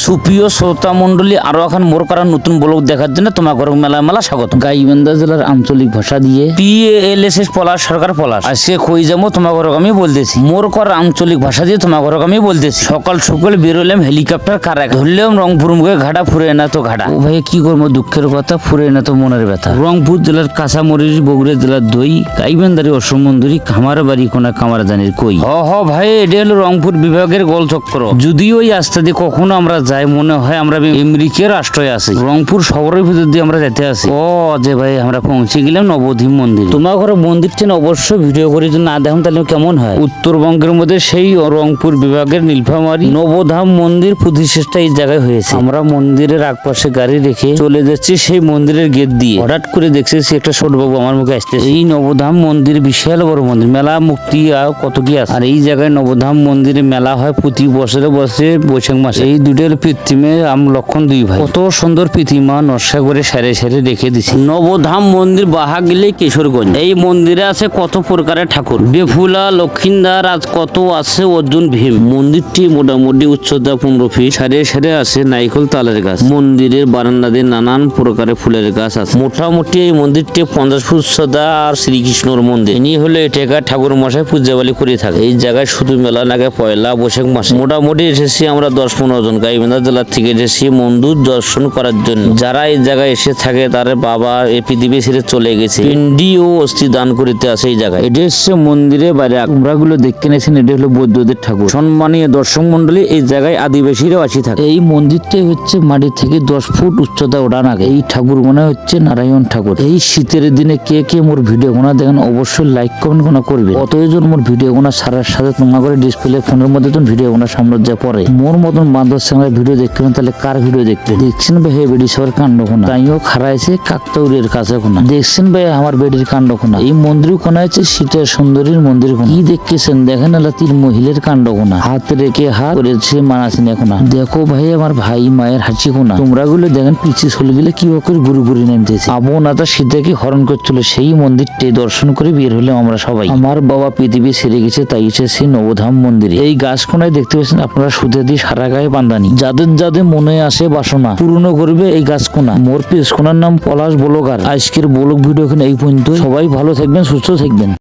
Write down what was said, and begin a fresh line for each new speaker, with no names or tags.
সুপ্রিয় শ্রোতা মন্ডলী আরও এখন মোর করার নতুন ব্লগ দেখার জন্য তোমার ঘর মেলা মেলা স্বাগত। গাইবান্ধা জেলার আঞ্চলিক ভাষা দিয়ে পিএলএসএস পলাশ সরকার পলাশ। আজকে কই যাব তোমার ঘর আমি বলতেছি। মোর কর আঞ্চলিক ভাষা দিয়ে তোমার ঘর আমি বলতেছি। সকাল সকাল বেরোলাম হেলিকপ্টার কারা ধরলাম রংপুর মুখে ঘাটা ফুরে না তো ঘাটা। ও ভাই কি করব? দুঃখের কথা ফুরে না তো মনের ব্যথা। রংপুর জেলার কাঁচামরিচ বগুড়া জেলার দই গাইবান্ধারি অসম মন্দিরি খামার বাড়ি কোনা কামার জানির কই? হ হ ভাই এটা হলো রংপুর বিভাগের গোল চক্র যদিও এই রাস্তা দিয়ে কখনো আমরা যাই মনে হয় আমরা আমেরিকার রাষ্ট্রে আছি। রংপুর শহরের ভিতর দিয়ে আমরা যেতে আছি। ও, যে ভাই, আমরা পৌঁছে গেলাম নবদ্বীপ মন্দির। তোমার ঘরে মন্দির চেন অবশ্যই ভিডিও করে, যদি না দেখুন তাহলে কেমন হয়? উত্তরবঙ্গের মধ্যে সেই রংপুর বিভাগের নীলফামারী নবধাম মন্দির প্রতিষ্ঠা এই জায়গায় হয়েছে। আমরা মন্দিরের আগপাশে গাড়ি রেখে চলে যাচ্ছি সেই মন্দিরের গেট দিয়ে। হঠাৎ করে দেখছি একটা বাবু আমার মুখে আসছে এই নবধাম মন্দির বিশাল বড় মন্দির, মেলা মুক্তি আর কত কি আছে? আর এই জায়গায় নবধাম মন্দিরে মেলা হয় প্রতি বছরে বসে বৈশাখ মাসে। এই দুটোর পৃথিবী আম লক্ষণ দুই ভাই। কত সুন্দর পৃথিমা নকশা করে সারে সারে রেখে দিছি। নবধাম মন্দির বাহা গেলে কিশোরগঞ্জ। এই মন্দিরে আছে কত প্রকারের ঠাকুর। বেফুলা লক্ষিন্দার আজ কত আছে অর্জুন ভীম। মন্দিরটি মোটামুটি উচ্চতা পনেরো ফিট। সারে সারে আছে নাইকল তালের গাছ। মন্দিরের বারান্দাতে নানান প্রকারের ফুলের গাছ আছে। মোটামুটি এই মন্দিরটি পঞ্চাশ ফুট উচ্চতা আর শ্রীকৃষ্ণর মন্দির। ইনি হলো এটাকা ঠাকুর মশাই পূজাবালি করে থাকে। এই জায়গায় শুধু মেলা লাগে পয়লা বৈশাখ মাসে। মোটামুটি এসেছি আমরা দশ পনেরো জন গাইবান্ধা জেলা থেকে এসেছি মন্দির দর্শন করার জন্য। যারা এই জায়গায় এসে থাকে তার বাবা এই পৃথিবী ছেড়ে চলে গেছে। পিন্ডি ও অস্থি দান করিতে আসে এই জায়গায়। এটা হচ্ছে মন্দিরে বাইরে আমরা গুলো দেখতে নিয়েছেন এটা হলো বৌদ্ধদের ঠাকুর। সম্মানীয় দর্শক মন্ডলী এই জায়গায় আদিবাসীরাও আসি থাকে। এই মন্দিরটাই হচ্ছে মাটি থেকে দশ ফুট উচ্চতা ওঠান আগে। এই ঠাকুর মনে হচ্ছে নারায়ণ ঠাকুর। এই শীতের দিনে কে কে মোর ভিডিও গোনা দেখেন অবশ্যই লাইক কমেন্ট গোনা করবে কতজন মোর ভিডিও গোনা সারার সাথে তোমার করে ডিসপ্লে ফোনের মধ্যে তো ভিডিও গোনা সামনে যা পরে। মোর মতন বান্ধব সঙ্গে ভিডিও দেখবেন তাহলে কার ভিডিও দেখতে? দেখছেন ভাই বেডি সবার কাণ্ড কোনা তাইও খারাইছে কাকতৌরের কাছে কোনা দেখছেন ভাই, আমার বেডির কাণ্ড কোনা এই মন্দির কোনা হচ্ছে শীতের সুন্দরীর মন্দির কোনা কি দেখতেছেন? দেখেন এলা তিন মহিলার কাণ্ড কোনা হাত রেখে হাত করেছে মানাসিন কোনা দেখো ভাই, আমার ভাই মায়ের হাঁচি কোনা তোমরা গুলো দেখেন পিছিয়ে চলে গেলে কি করে গুরু গুরি নামতেছে আবু নাতা সীতাকে হরণ করছিল, সেই মন্দিরটি দর্শন করে বের হলাম আমরা সবাই। আমার বাবা পৃথিবী ছেড়ে গেছে, তাই এসেছে নবধাম মন্দিরে। এই গাছ কোনায় দেখতে পাচ্ছেন, আপনারা সুদে দিয়ে সারা গায়ে বান্দানি যাদের যাদের মনে আসে বাসনা পূর্ণ করবে এই গাছ কোনা মোর পেজ কোনার নাম পলাশ বলগার। আজকের বলক ভিডিও এখানে এই পর্যন্ত সবাই ভালো থাকবেন, সুস্থ থাকবেন।